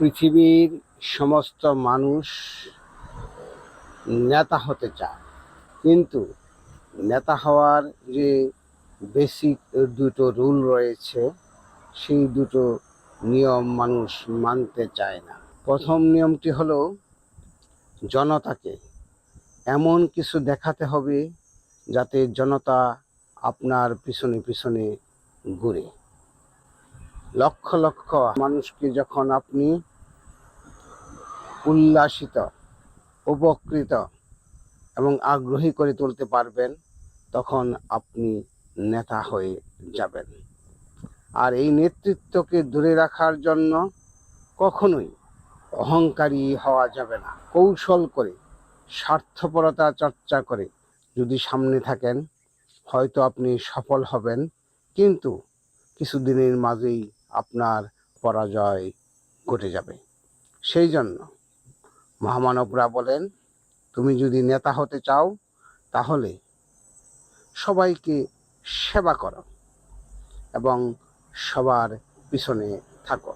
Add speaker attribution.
Speaker 1: পৃথিবীর সমস্ত মানুষ নেতা হতে চায়। কিন্তু নেতা হওয়ার যে বেসিক দুটো রুল রয়েছে, সেই দুটো নিয়ম মানুষ মানতে চায় না। প্রথম নিয়মটি হলো জনতাকে এমন কিছু দেখাতে হবে যাতে জনতা আপনার পিছনে পিছনে ঘুরে। লক্ষ লক্ষ মানুষকে যখন আপনি উল্লাসিত, উপকৃত এবং আগ্রহী করে তুলতে পারবেন, তখন আপনি নেতা হয়ে যাবেন। আর এই নেতৃত্বকে দূরে রাখার জন্য কখনোই অহংকারী হওয়া যাবে না। কৌশল করে, স্বার্থপরতা চর্চা করে যদি সামনে থাকেন, হয়তো আপনি সফল হবেন, কিন্তু কিছুদিনের মাঝেই আপনার পরাজয় ঘটে যাবে। সেই জন্য মহামানবরা বলেন, তুমি যদি নেতা হতে চাও, তাহলে সবাইকে সেবা করো এবং সবার পিছনে থাকো।